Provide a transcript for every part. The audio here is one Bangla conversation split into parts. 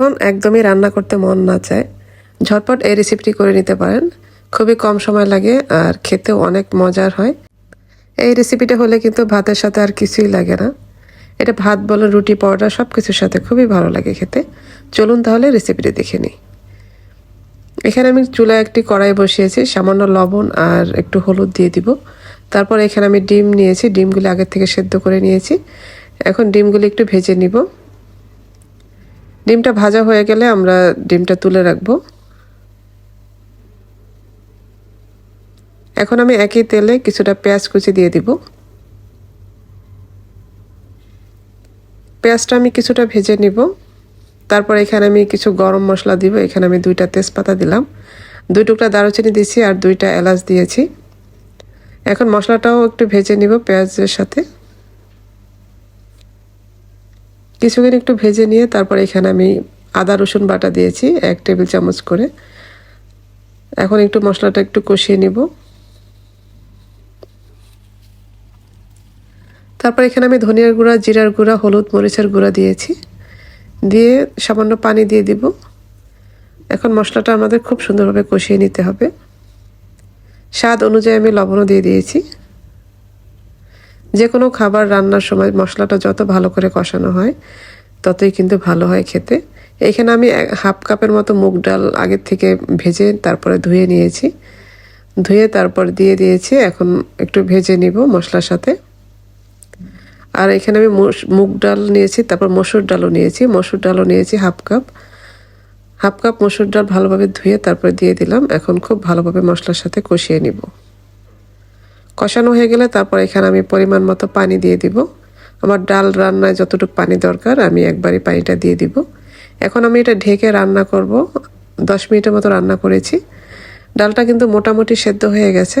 এখন একদমই রান্না করতে মন না চায়। ঝটপট এই রেসিপিটি করে নিতে পারেন। খুবই কম সময় লাগে আর খেতেও অনেক মজার হয়। এই রেসিপিটা হলে কিন্তু ভাতের সাথে আর কিছুই লাগে না। এটা ভাত বলো, রুটি, পরোটা সব কিছুর সাথে খুবই ভালো লাগে খেতে। চলুন তাহলে রেসিপিটি দেখে নিই। এখানে আমি চুলায় একটি কড়াই বসিয়েছি, সামান্য লবণ আর একটু হলুদ দিয়ে দিব। তারপর এখানে আমি ডিম নিয়েছি, ডিমগুলি আগের থেকে সেদ্ধ করে নিয়েছি। এখন ডিমগুলি একটু ভেজে নিব। ডিমটা ভাজা হয়ে গেলে আমরা ডিমটা তুলে রাখব। এখন আমি একই তেলে কিছুটা পেঁয়াজ কুচি দিয়ে দিব। পেঁয়াজটা আমি কিছুটা ভেজে নিব। তারপর এখানে আমি কিছু গরম মশলা দিব। এখানে আমি দুইটা তেজপাতা দিলাম। দুই টুকরা দারুচিনি দিয়েছি আর দুইটা এলাচ দিয়েছি। এখন মশলাটাও একটু ভেজে নিব পেঁয়াজের সাথে। কিছুক্ষণ একটু ভেজে নিয়ে তারপর এখানে আমি আদা, রসুন বাটা দিয়েছি, এক টেবিল চামচ করে। এখন একটু মশলাটা একটু কষিয়ে নিব। তারপর এখানে আমি ধনিয়ার গুঁড়া, জিরার গুঁড়া, হলুদ মরিচের গুঁড়া দিয়েছি। দিয়ে সামান্য পানি দিয়ে দিব। এখন মশলাটা আমাদের খুব সুন্দরভাবে কষিয়ে নিতে হবে। স্বাদ অনুযায়ী আমি লবণও দিয়ে দিয়েছি। যে কোনো খাবার রান্নার সময় মশলাটা যত ভালো করে কষানো হয়, ততই কিন্তু ভালো হয় খেতে। এখানে আমি হাফ কাপের মতো মুগ ডাল আগের থেকে ভেজে তারপরে ধুয়ে নিয়েছি। ধুয়ে তারপর দিয়ে দিয়েছি, এখন একটু ভেজে নিব মশলার সাথে। আর এখানে আমি মুগ ডাল নিয়েছি, তারপর মসুর ডালও নিয়েছি। মসুর ডালও নিয়েছি হাফ কাপ। হাফ কাপ মসুর ডাল ভালোভাবে ধুয়ে তারপরে দিয়ে দিলাম। এখন খুব ভালোভাবে মশলার সাথে কষিয়ে নিব। কষানো হয়ে গেলে তারপর এখানে আমি পরিমাণ মতো পানি দিয়ে দিব। আমার ডাল রান্নায় যতটুকু পানি দরকার, আমি একবারই পানিটা দিয়ে দিব। এখন আমি এটা ঢেকে রান্না করব। দশ মিনিটের মতো রান্না করেছি। ডালটা কিন্তু মোটামুটি সেদ্ধ হয়ে গেছে।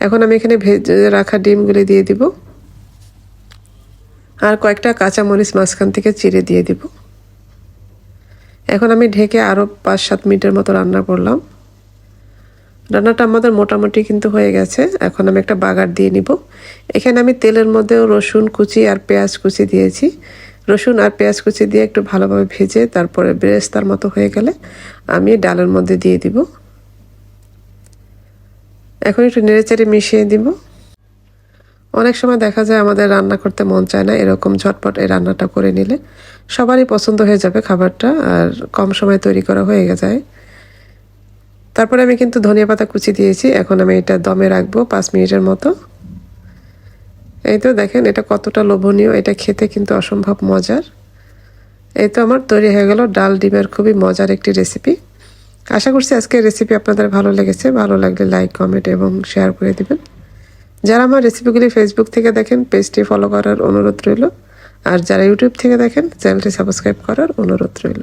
এখন আমি এখানে ভেজে রাখা ডিমগুলি দিয়ে দিব। আর কয়েকটা কাঁচামরিচ মাঝখান থেকে চিড়ে দিয়ে দিব। এখন আমি ঢেকে আরও পাঁচ সাত মিনিটের মতো রান্না করলাম। রান্নাটা আমাদের মোটামুটি কিন্তু হয়ে গেছে। এখন আমি একটা বাগার দিয়ে নিব। এখানে আমি তেলের মধ্যেও রসুন কুচি আর পেঁয়াজ কুচি দিয়েছি। রসুন আর পেঁয়াজ কুচি দিয়ে একটু ভালোভাবে ভেজে তারপরে বেরেস্তার মতো হয়ে গেলে আমি ডালের মধ্যে দিয়ে দিব। এখন একটু নেড়েচেড়ে মিশিয়ে দিব। অনেক সময় দেখা যায় আমাদের রান্না করতে মন চায় না, এরকম ঝটপট এই রান্নাটা করে নিলে। সবারই পছন্দ হয়ে যাবে খাবারটা, আর কম সময় তৈরি করা হয়ে যায়। তারপরে আমি কিন্তু ধনিয়া পাতা কুচি দিয়েছি। এখন আমি এটা দমে রাখব পাঁচ মিনিটের মতো। এই তো দেখেন, এটা কতটা লোভনীয়। এটা খেতে কিন্তু অসম্ভব মজার। এই তো আমার তৈরি হয়ে গেল ডাল ডিমের খুবই মজার একটি রেসিপি আশা করছি আজকের রেসিপি আপনাদের ভালো লেগেছে। ভালো লাগলে লাইক কমেন্ট এবং শেয়ার করে দিবেন। যারা আমার রেসিপিগুলি ফেসবুক থেকে দেখেন পেজটি ফলো করার অনুরোধ রইল। আর যারা ইউটিউব থেকে দেখেন চ্যানেলটি সাবস্ক্রাইব করার অনুরোধ রইল।